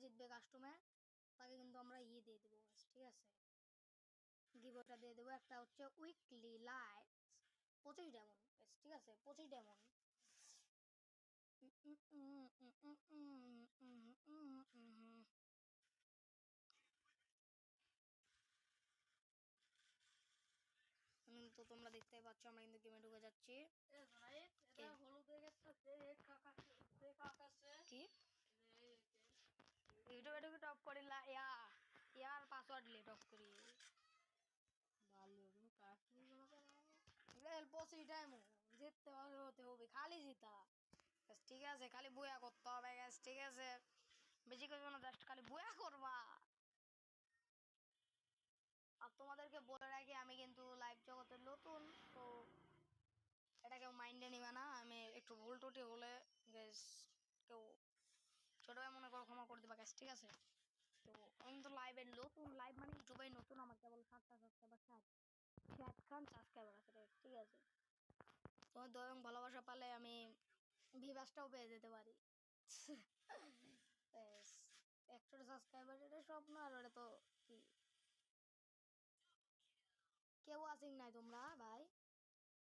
জিতবে কাস্টমে তাকে কিন্তু আমরা ইয়ে দিয়ে দেবো ঠিক আছে গিভটা দিয়ে দেবো একটা হচ্ছে উইকলি লাইট পঁচিশ ডেমন ঠিক আছে পঁচিশ ডেমন তো তোমরা দেখতেই পাচ্ছ আমরা কিন্তু গেমে ঢুকে যাচ্ছি করিলা ইয়ার পাসওয়ার্ড লে টপ করি। আর তোমাদেরকে বলে রাখি, আমি কিন্তু লাইভ জগতে নতুন, তো এটা কেউ মাইন্ডে নিবে না। আমি একটু ভুল টুটি হলে গ্যাস কেউ ছোট ভাই মনে করো ক্ষমা করে দেবা গ্যাস ঠিক আছে? তো আমি তো লাইভে নতুন লাইভ মানে ইউটিউবে নতুন, আমার কেবল সাতটা সাবস্ক্রাইবার ষাট ষাট খান সাবস্ক্রাইবার আছে ঠিক আছে। তোমার দয়ং ভালোবাসা পালে আমি ভিভাসটাও পেয়ে যেতে পারি। একশো সাবস্ক্রাইবার এটা স্বপ্ন, আর ওটা তো কি? কেউ আসিং নাই তোমরা, ভাই?